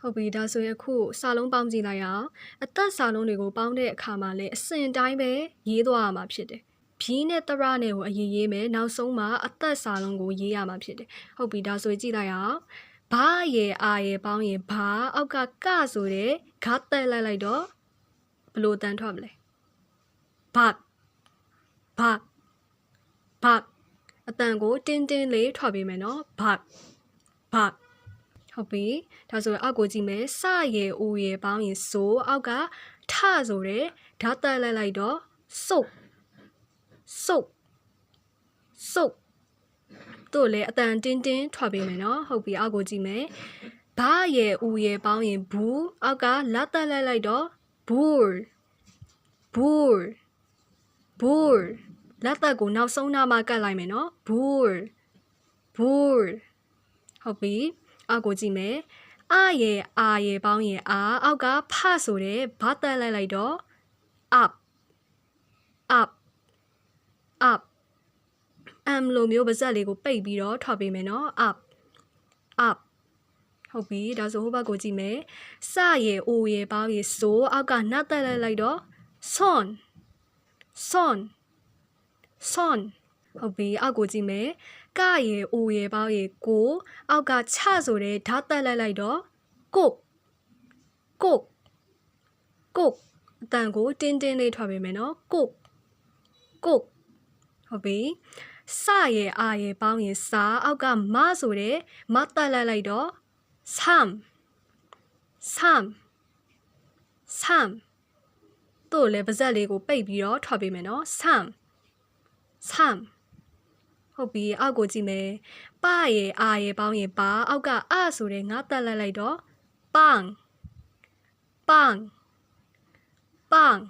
ဟုတ်ပြီဒါဆိုရင်အခုစာလုံးပေါင်းကြည့်လိုက်ရအောင်အသက်စာလုံးတွေကိုပေါင်းတဲ့အခါမှာလည်းအစဉ်တိုင်းပဲရေးသွားရမှာဖြစ်တယ်ဘီးနဲ့တရနဲ့ကိုအရင်ရေးမယ်နောက်ဆုံးမှအသက်စာလုံးကိုရေးရမှာဖြစ်တယ်ဟုတ်ပြီဒါဆိုရင်ကြည့်လိုက်ရအောင်ဘာရဲ့အာရဲ့ပေါင်းရင်ဘာအောက်ကကဆိုတဲ့ဂါတက်လိုက်လိုက်တော့ဘယ်လိုတန်ထွက်မလဲဘာဘာဘာအတန်ကိုတင်းတင်းလေးထွက်ပေးမယ်နော်ဘာဘာ ဟုတ်ပြီဒါဆိုရင်အောက်ကိုကြည့်မယ်စရဲ့အိုရဲ့ပေါင်းရင်ဆိုအောက်ကထဆိုတဲ့ဓာတ်တက်လိုက်လိုက်တော့စုပ်စုပ်စုပ်တို့လည်းအတန်တင်းတင်းထွက်ပေးမယ်နော်ဟုတ်ပြီအောက်ကိုကြည့်မယ်ဘာရဲ့ဦးရဲ့ပေါင်းရင်ဘူးအောက်ကလက်တက်လိုက်လိုက်တော့ဘူးဘူးဘူးလက်သက်ကိုနောက်ဆုံးနာမှာကတ်လိုက်မယ်နော်ဘူးဘူးဟုတ်ပြီ အောက်ကိုကြည့်မယ်အာရဲ့အာရဲ့ပေါင်းရင်အာအောက်ကဖဆိုတဲ့ဘာတက်လိုက်လိုက်တော့ up up up အမ်လိုမျိုးပါဇက်လေးကိုပိတ်ပြီးတော့ထွက်ပေးမယ်နော် up up ဟုတ်ပြီဒါဆိုဟိုဘက်ကိုကြည့်မယ်စရဲ့အိုရဲ့ပေါင်းရဲ့ဆိုအောက်ကနှက်တက်လိုက်လိုက်တော့ son son son ဟုတ်ပြီအောက်ကိုကြည့်မယ်ကရေအိုရေပေါရေကိုအောက်ကချဆိုတဲ့ဓာတ်တက်လိုက်လိုက်တော့ကိုကိုကိုအတန်ကိုတင်းတင်းလေးထွက်ပေးမယ်နော်ကိုကိုဟုတ်ပြီစရဲ့အာရဲ့ပေါင်းရင်စာအောက်ကမဆိုတဲ့မတက်လိုက်လိုက်တော့ sam sam sam တို့လည်းပါဇက်လေးကိုပိတ်ပြီးတော့ထွက်ပေးမယ်နော် sam sam ဟုတ်ပြီအောက်ကိုကြည့်မယ်ပရဲ့အာရဲ့ပေါင်းရဲ့ပါအောက်ကအဆိုတဲ့ငါတက်လိုက်လိုက်တော့ပန်းပန်းပန်း